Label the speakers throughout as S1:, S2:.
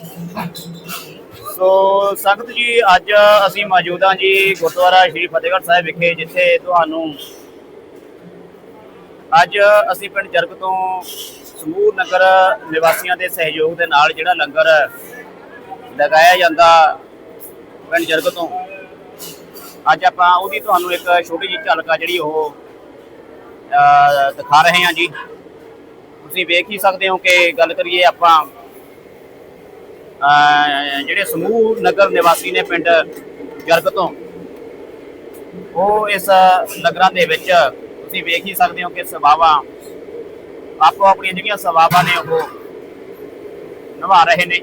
S1: ਸੋ ਸੰਗਤ ਜੀ, ਅੱਜ ਅਸੀਂ ਮੌਜੂਦ ਹਾਂ ਜੀ ਗੁਰਦੁਆਰਾ ਸ਼੍ਰੀ ਫਤਿਹਗੜ੍ਹ ਸਾਹਿਬ ਵਿਖੇ, ਜਿੱਥੇ ਤੁਹਾਨੂੰ ਅੱਜ ਅਸੀਂ ਪਿੰਡ ਜਰਗ ਤੋਂ ਸਮੂਹ ਨਗਰ ਨਿਵਾਸੀਆਂ ਦੇ ਸਹਿਯੋਗ ਦੇ ਨਾਲ ਜਿਹੜਾ ਲੰਗਰ ਲਗਾਇਆ ਜਾਂਦਾ ਪਿੰਡ ਜਰਗ ਤੋਂ, ਅੱਜ ਆਪਾਂ ਉਹਦੀ ਤੁਹਾਨੂੰ ਇੱਕ ਛੋਟੀ ਜਿਹੀ ਝਲਕ ਆ ਜਿਹੜੀ ਉਹ ਦਿਖਾ ਰਹੇ ਹਾਂ ਜੀ। ਤੁਸੀਂ ਵੇਖ ਹੀ ਸਕਦੇ ਹੋ ਕਿ ਗੱਲ ਕਰੀਏ ਆਪਾਂ ਜਿਹੜੇ ਸਮੂਹ ਨਗਰ ਨਿਵਾਸੀ ਨੇ ਪਿੰਡ ਜਰਗ ਤੋਂ, ਉਹ ਇਸ ਨਗਰਾਂ ਦੇ ਵਿੱਚ ਤੁਸੀਂ ਵੇਖ ਹੀ ਸਕਦੇ ਹੋ ਕਿ ਸਭਾਵਾਂ ਆਪੋ ਆਪਣੀਆਂ ਜਿਹੜੀਆਂ ਸਭਾਵਾਂ ਨੇ ਉਹ ਨਿਭਾ ਰਹੇ ਨੇ।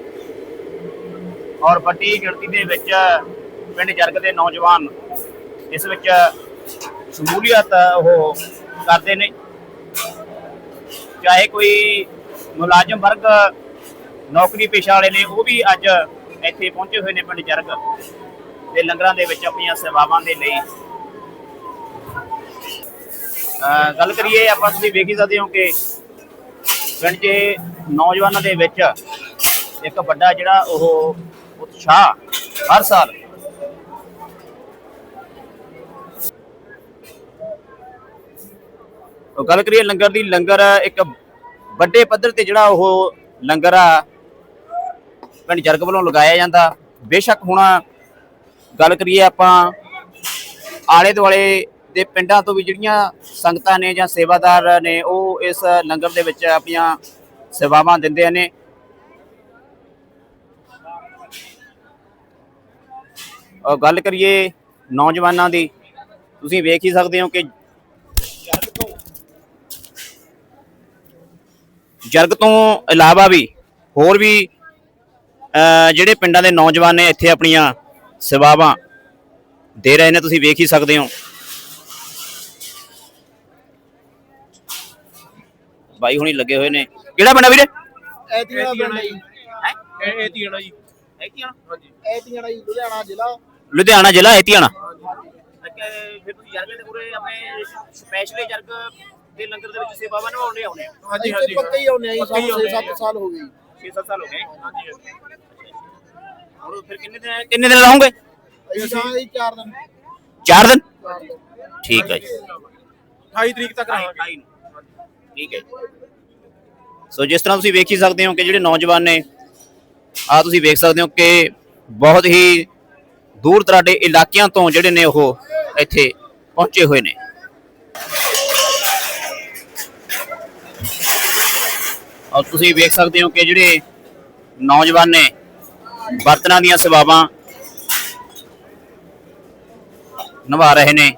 S1: ਔਰ ਵੱਡੀ ਗਿਣਤੀ ਦੇ ਵਿੱਚ ਪਿੰਡ ਜਰਗ ਦੇ ਨੌਜਵਾਨ ਇਸ ਵਿੱਚ ਸ਼ਮੂਲੀਅਤ ਉਹ ਕਰਦੇ ਨੇ। ਚਾਹੇ ਕੋਈ ਮੁਲਾਜ਼ਮ ਵਰਗ ਨੌਕਰੀ ਪੇਸ਼ਾ ਵਾਲੇ ਨੇ, ਉਹ ਵੀ ਅੱਜ ਇੱਥੇ ਪਹੁੰਚੇ ਹੋਏ ਨੇ ਪਿੰਡ ਜਰਗ ਤੇ ਲੰਗਰਾਂ ਦੇ ਵਿੱਚ ਆਪਣੀਆਂ ਸੇਵਾਵਾਂ ਦੇ ਲਈ। ਅਹ ਗੱਲ ਕਰੀਏ ਆਪਾਂ ਤੁਸੀਂ ਵੇਖੀ ਸਕਦੇ ਹੋ ਕਿ ਪਿੰਡ ਦੇ ਨੌਜਵਾਨਾਂ ਦੇ ਵਿੱਚ ਇੱਕ ਵੱਡਾ ਜਿਹੜਾ ਉਹ ਉਤਸ਼ਾਹ ਹਰ ਸਾਲ ਗੱਲ ਕਰੀਏ ਲੰਗਰ ਦੀ, ਲੰਗਰ ਇੱਕ ਵੱਡੇ ਪੱਧਰ ਤੇ ਜਿਹੜਾ ਉਹ ਲੰਗਰ ਆ ਪਿੰਡ ਜਰਗ ਵੱਲੋਂ ਲਗਾਇਆ ਜਾਂਦਾ। ਬੇਸ਼ੱਕ ਹੁਣ ਗੱਲ ਕਰੀਏ ਆਪਾਂ ਆਲੇ ਦੁਆਲੇ ਦੇ ਪਿੰਡਾਂ ਤੋਂ ਵੀ ਜਿਹੜੀਆਂ ਸੰਗਤਾਂ ਨੇ ਜਾਂ ਸੇਵਾਦਾਰ ਨੇ, ਉਹ ਇਸ ਲੰਗਰ ਦੇ ਵਿੱਚ ਆਪਣੀਆਂ ਸੇਵਾਵਾਂ ਦਿੰਦੇ ਨੇ। ਗੱਲ ਕਰੀਏ ਨੌਜਵਾਨਾਂ ਦੀ, ਤੁਸੀਂ ਵੇਖ ਹੀ ਸਕਦੇ ਹੋ ਕਿ ਜਰਗ ਤੋਂ ਇਲਾਵਾ ਵੀ ਹੋਰ ਵੀ ਜਿਹੜੇ ਪਿੰਡਾਂ ਦੇ ਨੌਜਵਾਨ ਨੇ ਇੱਥੇ ਆਪਣੀਆਂ ਸੇਵਾਵਾਂ ਦੇ ਰਹੇ ਨੇ ਤੁਸੀਂ ਵੇਖ ਹੀ ਸਕਦੇ ਹੋ। ਬਾਈ ਹੁਣੀ ਲੱਗੇ ਹੋਏ ਨੇ। ਕਿਹੜਾ ਪਿੰਡ ਆ ਵੀਰੇ?
S2: ਐਤੀਆਂ ਪਿੰਡ ਜੀ।
S1: ਹੈ?
S2: ਇਹ ਐਤੀਆਂ ਜੀ।
S1: ਐਤੀਆਣਾ
S2: ਹਾਂਜੀ। ਐਤੀਆਂ ਜੀ ਲੁਧਿਆਣਾ ਜ਼ਿਲ੍ਹਾ।
S1: ਲੁਧਿਆਣਾ ਜ਼ਿਲ੍ਹਾ ਐਤੀਆਣਾ ਫਿਰ ਤੁਸੀਂ ਜਰਗ ਦੇ ਪੂਰੇ ਆਪਣੇ ਸਪੈਸ਼ਲੀ ਜਰਗ ਦੇ ਲੰਗਰ ਦੇ ਵਿੱਚ ਸੇਵਾਵਾਂ ਨਿਭਾਉਂਦੇ ਆਉਣੇ ਆ।
S2: ਹਾਂਜੀ ਹਾਂਜੀ। ਪੱਕੇ ਹੀ ਆਉਂਦੇ ਆ ਜੀ
S1: ਪੱਕੇ ਹੀ
S2: ਸਾਨੂੰ
S1: ਆਉਂਦੇ
S2: 6-7 ਸਾਲ ਹੋ ਗਏ ਜੀ।
S1: 6-7 ਸਾਲ ਹੋ ਗਏ। ਹਾਂਜੀ। ਫਿਰ ਕਿੰਨੇ ਦਿਨ ਕਿੰਨੇ ਦਿਨ ਰਹੋਗੇ
S2: ਜੀ 4 ਦਿਨ
S1: 4 ਦਿਨ
S2: ਚਾਰ ਦਿਨ।
S1: ਠੀਕ ਹੈ ਜੀ
S2: 28 ਤਰੀਕ ਤੱਕ
S1: ਨੂੰ। ਠੀਕ ਹੈ ਜੀ। ਸੋ ਜਿਸ ਤਰ੍ਹਾਂ ਤੁਸੀਂ ਵੇਖ ਹੀ ਸਕਦੇ ਹੋ ਕਿ ਜਿਹੜੇ ਨੌਜਵਾਨ ਨੇ ਆ ਤੁਸੀਂ ਵੇਖ ਸਕਦੇ ਹੋ ਕਿ ਬਹੁਤ ਹੀ ਦੂਰ ਦਰਾਡੇ ਇਲਾਕਿਆਂ ਤੋਂ ਜਿਹੜੇ ਨੇ ਉਹ ਇੱਥੇ ਪਹੁੰਚੇ ਹੋਏ ਨੇ ਔਰ ਤੁਸੀਂ ਵੇਖ ਸਕਦੇ ਹੋ ਕਿ ਜਿਹੜੇ ਨੌਜਵਾਨ ਨੇ ਬਰਤਨਾਂ ਦੀਆਂ ਸੇਵਾਵਾਂ ਨਿਭਾ ਰਹੇ ਨੇ।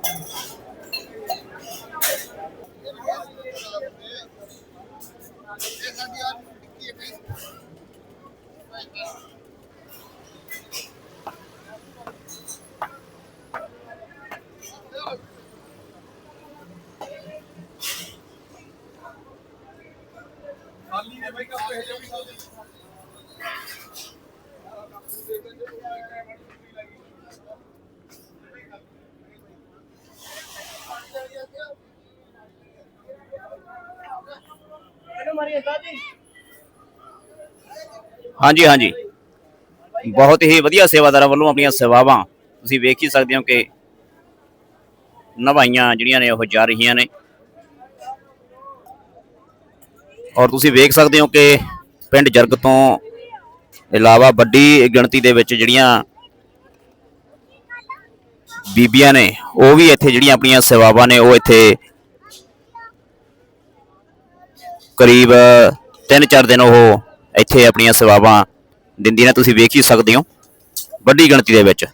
S1: ਹਾਂਜੀ ਹਾਂਜੀ ਬਹੁਤ ਹੀ ਵਧੀਆ ਸੇਵਾਦਾਰਾਂ ਵੱਲੋਂ ਆਪਣੀਆਂ ਸੇਵਾਵਾਂ ਤੁਸੀਂ ਵੇਖ ਹੀ ਸਕਦੇ ਹੋ ਕਿ ਨਵਾਈਆਂ ਜਿਹੜੀਆਂ ਨੇ ਉਹ ਜਾ ਰਹੀਆਂ ਨੇ ਔਰ ਤੁਸੀਂ ਵੇਖ ਸਕਦੇ ਹੋ ਕਿ ਪਿੰਡ ਜਰਗ ਤੋਂ ਇਲਾਵਾ ਵੱਡੀ ਗਿਣਤੀ ਦੇ ਵਿੱਚ ਜਿਹੜੀਆਂ ਬੀਬੀਆਂ ਨੇ, ਉਹ ਵੀ ਇੱਥੇ ਜਿਹੜੀਆਂ ਆਪਣੀਆਂ ਸੇਵਾਵਾਂ ਨੇ, ਉਹ ਇੱਥੇ ਕਰੀਬ 3-4 ਦਿਨ ਉਹ ਇੱਥੇ ਆਪਣੀਆਂ ਸੇਵਾਵਾਂ ਦਿੰਦੀਆਂ ਨੇ। ਤੁਸੀਂ ਵੇਖ ਹੀ ਸਕਦੇ ਹੋ ਵੱਡੀ ਗਿਣਤੀ ਦੇ ਵਿੱਚ।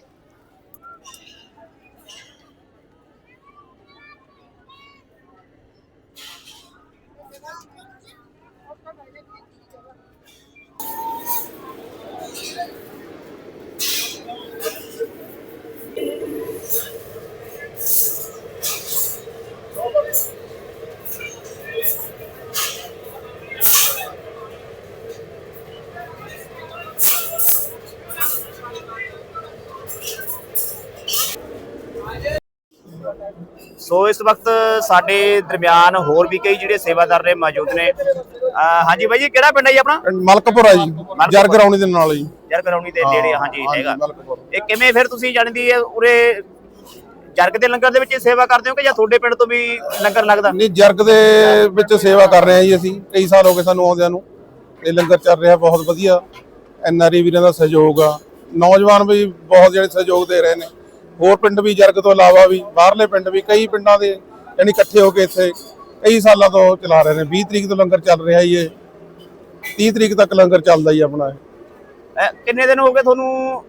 S1: ਸੋ ਇਸ ਵਕਤ ਸਾਡੇ ਦਰਮਿਆਨ ਹੋਰ ਵੀ ਕਈ ਜਿਹੜੇ ਸੇਵਾਦਾਰ ਨੇ ਮੌਜੂਦ ਨੇ ਹਾਂਜੀ ਬਾਈ ਜੀ ਕਿਹੜਾ ਪਿੰਡ ਹੈ ਜੀ ਆਪਣਾ?
S2: ਮਲਕਪੁਰ ਆ ਜੀ ਜਰ ਗਰਾਉਣੀ ਦੇ ਨਾਲ ਜੀ
S1: ਜਰ ਕਰਾਉਣੀ ਦੇ ਨੇੜੇ ਹਾਂਜੀ ਹੈਗਾ। ਇਹ ਕਿਵੇਂ ਫਿਰ ਤੁਸੀਂ ਜਾਣਦੀ ਹੈ ਉਰੇ ਜਰਗ ਦੇ ਲੰਗਰ ਦੇ ਵਿੱਚ ਸੇਵਾ ਕਰਦੇ ਹੋ ਕਿ ਜਾਂ ਤੁਹਾਡੇ ਪਿੰਡ ਤੋਂ ਵੀ ਲੰਗਰ ਲੱਗਦਾ?
S2: ਨਹੀਂ ਜਰਗ ਦੇ ਵਿੱਚ ਸੇਵਾ ਕਰ ਰਹੇ ਆ ਜੀ ਅਸੀਂ। ਕਈ ਸਾਲ ਹੋ ਗਏ ਸਾਨੂੰ ਆਉਂਦਿਆਂ ਨੂੰ। ਇਹ ਲੰਗਰ ਚੱਲ ਰਿਹਾ ਬਹੁਤ ਵਧੀਆ। ਐਨਆਰਈ ਵੀਰਾਂ ਦਾ ਸਹਿਯੋਗ ਆ। ਨੌਜਵਾਨ ਵੀ ਬਹੁਤ ਜਿਹੜੇ ਸਹਿਯੋਗ ਦੇ ਰਹੇ ਨੇ। ਹੋਰ ਪਿੰਡ ਵੀ ਜਰਗ ਤੋਂ ਇਲਾਵਾ ਵੀ ਬਾਹਰਲੇ ਪਿੰਡ ਵੀ ਕਈ ਪਿੰਡਾਂ ਦੇ ਯਾਨੀ ਇਕੱਠੇ ਹੋ ਕੇ ਇੱਥੇ ਕਈ ਸਾਲਾਂ ਤੋਂ ਚਲਾ ਰਹੇ ਨੇ 20 ਤਰੀਕ ਤੋਂ ਲੰਗਰ ਚੱਲ ਰਿਹਾ ਜੀ ਇਹ। 30 ਤਰੀਕ ਤੱਕ ਲੰਗਰ ਚੱਲਦਾ ਜੀ ਆਪਣਾ ਇਹ।
S1: ਕਿੰਨੇ ਦਿਨ ਹੋ ਗਏ ਤੁਹਾਨੂੰ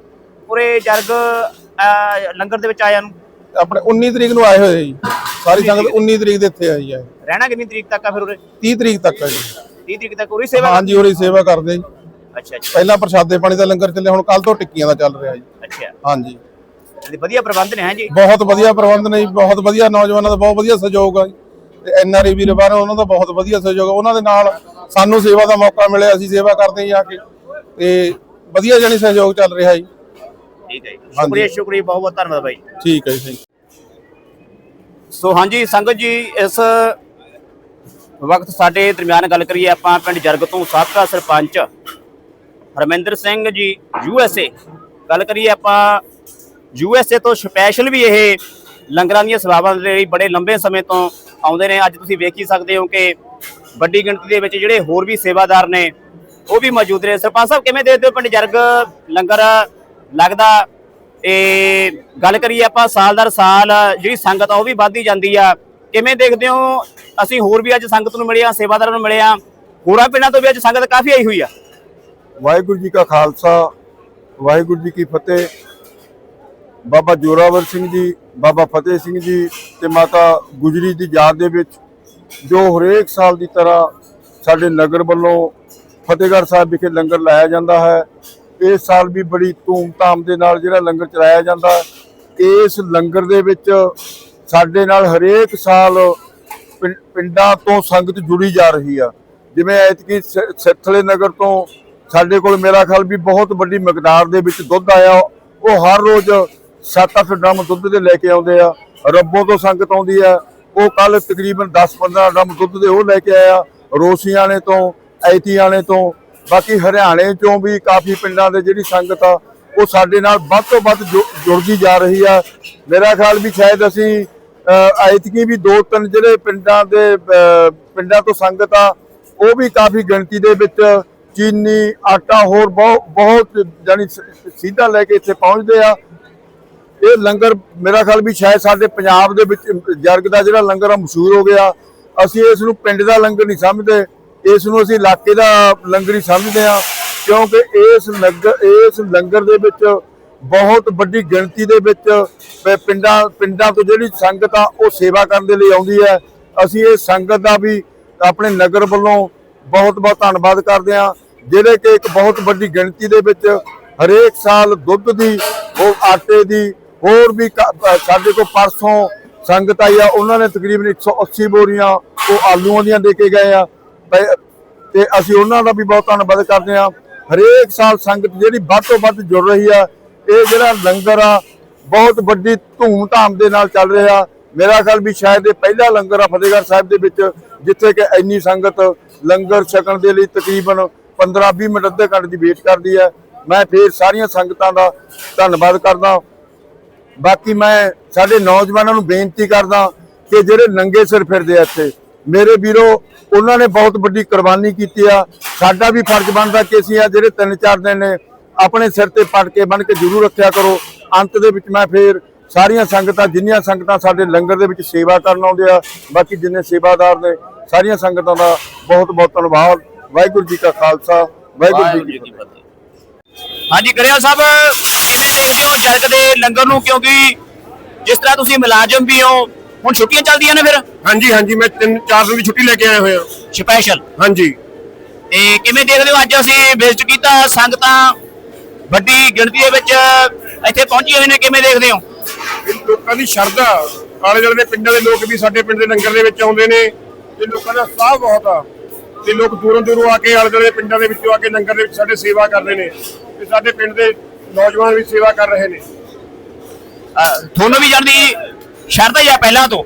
S1: ਉਰੇ ਜਰਗ ਅਹ ਲੰਗਰ ਦੇ ਵਿੱਚ ਆਇਆ ਨੂੰ?
S2: ਆਪਣੇ 19 ਤਰੀਕ ਨੂੰ ਆਏ ਹੋਏ ਜੀ। ਸਾਰੀ ਸੰਗਤ 19 ਤਰੀਕ ਦੇ ਇੱਥੇ ਆਈ ਹੈ।
S1: ਰਹਿਣਾ ਕਿੰਨੀ ਤਰੀਕ ਤੱਕ ਆ ਫਿਰ ਉਰੇ?
S2: 30 ਤਰੀਕ ਤੱਕ ਹੈ ਜੀ।
S1: 30 ਤਰੀਕ ਤੱਕ ਉਰੀ ਸੇਵਾ
S2: ਹਾਂਜੀ ਉਹਦੀ ਸੇਵਾ ਕਰਦੇ ਜੀ।
S1: ਅੱਛਾ ਅੱਛਾ।
S2: ਪਹਿਲਾਂ ਪ੍ਰਸ਼ਾਦੇ ਪਾਣੀ ਦਾ ਲੰਗਰ ਚੱਲਿਆ ਹੁਣ ਕੱਲ ਤੋਂ ਟਿੱਕੀਆਂ ਦਾ ਚੱਲ ਰਿਹਾ ਜੀ।
S1: ਅੱਛਾ।
S2: ਹਾਂਜੀ।
S1: ਤੇ ਵਧੀਆ ਪ੍ਰਬੰਧ ਨੇ ਹੈ ਜੀ?
S2: ਬਹੁਤ ਵਧੀਆ ਪ੍ਰਬੰਧ ਨੇ ਜੀ ਬਹੁਤ ਵਧੀਆ ਨੌਜਵਾਨਾਂ ਦਾ ਬਹੁਤ ਵਧੀਆ ਸਹਿਯੋਗ ਆ ਜੀ। ਤੇ ਐਨਆਰਏ ਵੀਰ ਬਾਰੇ ਉਹਨਾਂ ਦਾ ਬਹੁਤ ਵਧੀਆ ਸਹਿਯੋਗ ਉਹਨਾਂ ਦੇ ਨਾਲ ਸਾਨੂੰ ਸੇਵਾ ਦਾ ਮੌਕਾ ਮਿਲਿਆ ਅਸੀਂ ਸੇਵਾ ਕਰਦੇ ਹਾਂ ਆ ਕੇ। ਤੇ ਵਧੀਆ ਜਾਨੀ ਸਹਿਯੋਗ ਚੱਲ ਰਿਹਾ ਜੀ।
S1: ਠੀਕ ਹੈ ਜੀ। ਸ਼ੁਕਰੀਆ ਸ਼ੁਕਰੀਆ ਬਹੁਤ ਬਹੁਤ ਧੰਨਵਾਦ ਬਾਈ।
S2: ਠੀਕ ਹੈ ਜੀ।
S1: ਸੋ ਹਾਂਜੀ ਸੰਗਤ ਜੀ ਇਸ ਵਕਤ ਸਾਡੇ ਦਰਮਿਆਨ ਗੱਲ ਕਰੀਏ ਆਪਾਂ ਪਿੰਡ ਜਰਗ ਤੋਂ ਸਾਬਕਾ sarpanch Harminder Singh ji U S A. ਗੱਲ ਕਰੀਏ ਆਪਾਂ ਯੂ ਐਸ ਏ ਤੋਂ ਸਪੈਸ਼ਲ ਵੀ ਇਹ ਲੰਗਰਾਂ ਦੀਆਂ ਸੇਵਾਵਾਂ ਦੇ ਲਈ ਬੜੇ ਲੰਬੇ ਸਮੇਂ ਤੋਂ ਆਉਂਦੇ ਨੇ। ਅੱਜ ਤੁਸੀਂ ਵੇਖ ਹੀ ਸਕਦੇ ਹੋ ਕਿ ਵੱਡੀ ਗਿਣਤੀ ਦੇ ਵਿੱਚ ਜਿਹੜੇ ਹੋਰ ਵੀ ਸੇਵਾਦਾਰ ਨੇ, ਉਹ ਵੀ ਮੌਜੂਦ ਨੇ। ਸਰਪੰਚ ਸਾਹਿਬ, ਕਿਵੇਂ ਦੇਖਦੇ ਹੋ ਪਿੰਡ ਜਰਗ ਲੰਗਰ? ਲੱਗਦਾ ਇਹ ਗੱਲ ਕਰੀਏ ਆਪਾਂ, ਸਾਲ ਦਰ ਸਾਲ ਜਿਹੜੀ ਸੰਗਤ ਆ, ਉਹ ਵੀ ਵੱਧਦੀ ਜਾਂਦੀ ਆ। ਕਿਵੇਂ ਦੇਖਦੇ ਹੋ ਅਸੀਂ ਹੋਰ ਵੀ ਅੱਜ ਸੰਗਤ ਨੂੰ ਮਿਲੇ ਆ, ਸੇਵਾਦਾਰਾਂ ਨੂੰ ਮਿਲੇ ਆ? ਹੋਰਾਂ ਪਿੰਡਾਂ ਤੋਂ ਵੀ ਅੱਜ ਸੰਗਤ ਕਾਫੀ ਆਈ ਹੋਈ ਆ।
S3: ਵਾਹਿਗੁਰੂ ਜੀ ਕਾ ਖਾਲਸਾ, ਵਾਹਿਗੁਰੂ ਜੀ ਕੀ ਫਤਿਹ। ਬਾਬਾ ਜੋਰਾਵਰ ਸਿੰਘ ਜੀ, ਬਾਬਾ ਫਤਿਹ ਸਿੰਘ ਜੀ ਤੇ ਮਾਤਾ ਗੁਜਰੀ ਦੀ ਯਾਦ ਦੇ ਵਿੱਚ ਜੋ ਹਰੇਕ ਸਾਲ ਦੀ ਤਰ੍ਹਾਂ ਸਾਡੇ ਨਗਰ ਵੱਲੋਂ ਫਤਿਹਗੜ੍ਹ ਸਾਹਿਬ ਵਿਖੇ ਲੰਗਰ ਲਾਇਆ ਜਾਂਦਾ ਹੈ, ਇਸ ਸਾਲ ਵੀ ਬੜੀ ਧੂਮ-ਧਾਮ ਦੇ ਨਾਲ ਜਿਹੜਾ ਲੰਗਰ ਚਲਾਇਆ ਜਾਂਦਾ ਹੈ। ਇਸ ਲੰਗਰ ਦੇ ਵਿੱਚ ਸਾਡੇ ਨਾਲ ਹਰੇਕ ਸਾਲ ਪਿੰ- ਪਿੰਡਾਂ ਤੋਂ ਸੰਗਤ ਜੁੜੀ ਜਾ ਰਹੀ ਆ ਜਿਵੇਂ ਐਤਕੀ ਸ- ਸਿੱਥਲੇ ਨਗਰ ਤੋਂ ਸਾਡੇ ਕੋਲ ਮੇਰਾ ਖਿਆਲ ਵੀ ਬਹੁਤ ਵੱਡੀ ਮਿਕਦਾਰ ਦੇ ਵਿੱਚ ਦੁੱਧ ਆਇਆ, ਉਹ ਹਰ ਰੋਜ਼ 7-8 ਡਰਮ ਦੁੱਧ ਦੇ ਲੈ ਕੇ ਆਉਂਦੇ ਆ, ਰੱਬੋਂ ਤੋਂ ਸੰਗਤ ਆਉਂਦੀ ਆ। ਉਹ ਕੱਲ ਤਕਰੀਬਨ 10-15 ਡਰਮ ਦੁੱਧ ਦੇ ਉਹ ਲੈ ਕੇ ਆਇਆ ਰੋਸੀਆਣੇ ਤੋਂ ਐਤੀਆਣੇ ਤੋਂ, ਬਾਕੀ ਹਰਿਆਣੇ ਚੋਂ ਵੀ ਕਾਫੀ ਪਿੰਡਾਂ ਦੇ ਜਿਹੜੀ ਸੰਗਤ ਆ, ਉਹ ਸਾਡੇ ਨਾਲ ਵੱਧ ਤੋਂ ਵੱਧ ਜੁ- ਜੁੜਦੀ ਜਾ ਰਹੀ ਆ। ਮੇਰਾ ਖਿਆਲ ਵੀ ਸ਼ਾਇਦ ਅਸੀਂ, ਅਹ, ਐਤਕੀ ਵੀ ਦੋ ਤਿੰਨ ਜਿਹੜੇ ਪਿੰਡਾਂ ਦੇ ਪਿੰਡਾਂ ਤੋਂ ਸੰਗਤ ਆ, ਉਹ ਵੀ ਕਾਫੀ ਗਿਣਤੀ ਦੇ ਵਿੱਚ ਚੀਨੀ, ਆਟਾ ਹੋਰ ਬਹੁਤ ਬਹੁਤ ਜਾਨੀ ਸਿੱਧਾ ਲੈ ਕੇ ਇੱਥੇ ਪਹੁੰਚਦੇ ਆ। ਇਹ ਲੰਗਰ ਮੇਰਾ ਖਿਆਲ ਵੀ ਸ਼ਾਇਦ ਸਾਡੇ ਪੰਜਾਬ ਦੇ ਵਿੱਚ ਜਰਗ ਦਾ ਜਿਹੜਾ ਲੰਗਰ ਆ ਮਸ਼ਹੂਰ ਹੋ ਗਿਆ। ਅਸੀਂ ਇਸ ਨੂੰ ਪਿੰਡ ਦਾ ਲੰਗਰ ਨਹੀਂ ਸਮਝਦੇ। ਇਸ ਨੂੰ ਅਸੀਂ ਇਲਾਕੇ ਦਾ ਲੰਗਰ ਹੀ ਸਮਝਦੇ ਆ ਕਿਉਂਕਿ ਇਸ ਲੰਗਰ ਇਸ ਲੰਗਰ ਦੇ ਵਿੱਚ ਬਹੁਤ ਵੱਡੀ ਗਿਣਤੀ ਦੇ ਵਿੱਚ ਪਿੰਡਾਂ ਪਿੰਡਾਂ ਤੋਂ ਜਿਹੜੀ ਸੰਗਤ ਆ ਉਹ ਸੇਵਾ ਕਰਨ ਦੇ ਲਈ ਆਉਂਦੀ ਹੈ। ਅਸੀਂ ਇਹ ਸੰਗਤ ਦਾ ਵੀ ਆਪਣੇ ਨਗਰ ਵੱਲੋਂ ਬਹੁਤ ਬਹੁਤ ਧੰਨਵਾਦ ਕਰਦੇ ਆ ਜਿਹੜੇ ਕਿ ਇੱਕ ਬਹੁਤ ਵੱਡੀ ਗਿਣਤੀ ਦੇ ਵਿੱਚ ਹਰੇਕ ਸਾਲ ਦੁੱਧ ਦੀ, ਉਹ ਆਟੇ ਦੀ ਹੋਰ ਵੀ ਕ- ਸਾਡੇ ਕੋਲ ਪਰਸੋਂ ਸੰਗਤ ਆਈ ਆ, ਉਹਨਾਂ ਨੇ ਤਕਰੀਬਨ 180 ਬੋਰੀਆਂ ਉਹ ਆਲੂਆਂ ਦੀਆਂ ਦੇ ਕੇ ਗਏ ਆ। ਤੇ- ਤੇ ਅਸੀਂ ਉਹਨਾਂ ਦਾ ਵੀ ਬਹੁਤ ਧੰਨਵਾਦ ਕਰਦੇ ਆ ਹਰੇਕ ਸਾਲ ਸੰਗਤ ਜਿਹੜੀ ਵੱਧ ਤੋਂ ਵੱਧ ਜੁੜ ਰਹੀ ਆ, ਇਹ ਜਿਹੜਾ ਲੰਗਰ ਆ, ਬਹੁਤ ਵੱਡੀ ਧੂਮ-ਧਾਮ ਦੇ ਨਾਲ ਚੱਲ ਰਿਹਾ। ਮੇਰਾ ਖਿਆਲ ਵੀ ਸ਼ਾਇਦ ਇਹ ਪਹਿਲਾ ਲੰਗਰ ਆ ਫਤਿਹਗੜ੍ਹ ਸਾਹਿਬ ਦੇ ਵਿੱਚ, ਜਿੱਥੇ ਕਿ ਇੰਨੀ ਸੰਗਤ ਲੰਗਰ ਛਕਣ ਦੇ ਲਈ ਤਕਰੀਬਨ 15-20 ਮਿੰਟ ਅੱਧੇ ਘੰਟੇ ਦੀ ਵੇਟ ਕਰਦੀ ਹੈ। ਮੈਂ ਫੇਰ ਸਾਰੀਆਂ ਸੰਗਤਾਂ ਦਾ ਧੰਨਵਾਦ ਕਰਦਾ। ਬਾਕੀ ਮੈਂ ਸਾਡੇ ਨੌਜਵਾਨਾਂ ਨੂੰ ਬੇਨਤੀ ਕਰਦਾ ਕਿ ਜਿਹੜੇ ਨੰਗੇ ਸਿਰ ਫਿਰਦੇ ਆ ਇੱਥੇ, ਮੇਰੇ ਵੀਰੋ, ਉਹਨਾਂ ਨੇ ਬਹੁਤ ਵੱਡੀ ਕੁਰਬਾਨੀ ਕੀਤੀ ਆ। ਸਾਡਾ ਵੀ ਫਰਜ਼ ਬਣਦਾ ਕਿ ਅਸੀਂ ਆ ਜਿਹੜੇ ਤਿੰਨ ਚਾਰ ਦਿਨ ਨੇ ਆਪਣੇ ਸਿਰ ਤੇ ਪੜ ਕੇ ਬਣ ਕੇ ਜ਼ਰੂਰ ਰੱਖਿਆ ਕਰੋ। ਅੰਤ ਦੇ ਵਿੱਚ ਮੈਂ ਫੇਰ ਸਾਰੀਆਂ ਸੰਗਤਾਂ, ਜਿੰਨੀਆਂ ਸੰਗਤਾਂ ਸਾਡੇ ਲੰਗਰ ਦੇ ਵਿੱਚ ਸੇਵਾ ਕਰਨ ਆਉਂਦੇ ਆ, ਬਾਕੀ ਜਿੰਨੇ ਸੇਵਾਦਾਰ ਨੇ, ਸਾਰੀਆਂ ਸੰਗਤਾਂ ਦਾ ਬਹੁਤ ਬਹੁਤ ਧੰਨਵਾਦ। ਵਾਹਿਗੁਰੂ ਜੀ ਕਾ ਖਾਲਸਾ, ਵਾਹਿਗੁਰੂ ਜੀ ਕੀ ਫਤਿਹ।
S1: ਹਾਂਜੀ, ਕਰਿਆ ਸਾਹਿਬ। ਦੇਖਦੇ ਹੋ ਜਰਗ ਦੇ ਲੰਗਰ ਨੂੰ ਕਿਉਂਕਿ ਜਿਸ ਤਰ੍ਹਾਂ ਤੁਸੀਂ ਮੁਲਾਜ਼ਮ ਵੀ ਹੋ ਹੁਣ ਛੁੱਟੀਆਂ ਚੱਲਦੀਆਂ ਨੇ ਫਿਰ?
S4: ਹਾਂਜੀ ਹਾਂਜੀ ਮੈਂ ਤਿੰਨ ਚਾਰ ਦਿਨ ਦੀ ਛੁੱਟੀ ਲੈ ਕੇ ਆਇਆ ਹੋਇਆ।
S1: ਸਪੈਸ਼ਲ
S4: ਹਾਂਜੀ।
S1: ਤੇ ਕਿਵੇਂ ਦੇਖਦੇ ਹੋ ਅੱਜ ਅਸੀਂ ਵਿਜ਼ਿਟ ਕੀਤਾ ਸੰਗਤਾਂ ਵੱਡੀ ਗਿਣਤੀ ਦੇ ਵਿੱਚ ਇੱਥੇ ਪਹੁੰਚੀਆਂ ਹੋਏ ਨੇ ਕਿਵੇਂ ਦੇਖਦੇ ਹੋ?
S4: ਇਹ ਲੋਕਾਂ ਦੀ ਸ਼ਰਧਾ ਆਲੇ ਦੁਆਲੇ ਦੇ ਪਿੰਡਾਂ ਦੇ ਲੋਕ ਵੀ ਸਾਡੇ ਪਿੰਡ ਦੇ ਲੰਗਰ ਦੇ ਵਿੱਚ ਆਉਂਦੇ ਨੇ ਤੇ ਲੋਕਾਂ ਦਾ ਉਤਸ਼ਾਹ ਬਹੁਤ ਆ। ਤੇ ਲੋਕ ਦੂਰੋਂ ਦੂਰੋਂ ਆ ਕੇ ਆਲੇ ਦੁਆਲੇ ਦੇ ਪਿੰਡਾਂ ਦੇ ਵਿੱਚੋਂ ਆ ਕੇ ਲੰਗਰ ਦੇ ਵਿੱਚ ਸਾਡੇ ਸੇਵਾ ਕਰਦੇ ਨੇ ਤੇ ਸਾਡੇ ਪਿੰਡ ਦੇ ਨੌਜਵਾਨ ਵੀ ਸੇਵਾ ਕਰ ਰਹੇ ਨੇ।
S1: ਅਹ ਤੁਹਾਨੂੰ ਵੀ ਜਾਣਦੀ ਸ਼ਰਧਾ ਜਾਂ ਪਹਿਲਾਂ ਤੋਂ?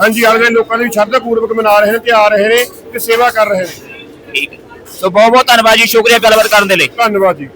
S4: ਹਾਂਜੀ ਆਲੇ ਲੋਕਾਂ ਦੀ ਸ਼ਰਧਾ ਪੂਰਵਕ ਮਨਾ ਰਹੇ ਨੇ ਤੇ ਆ ਰਹੇ ਨੇ ਤੇ ਸੇਵਾ ਕਰ ਰਹੇ ਨੇ।
S1: ਠੀਕ ਹੈ। ਸੋ ਬਹੁਤ ਬਹੁਤ ਧੰਨਵਾਦ ਜੀ ਸ਼ੁਕਰੀਆ ਗੱਲਬਾਤ ਕਰਨ ਦੇ ਲਈ।
S4: ਧੰਨਵਾਦ ਜੀ।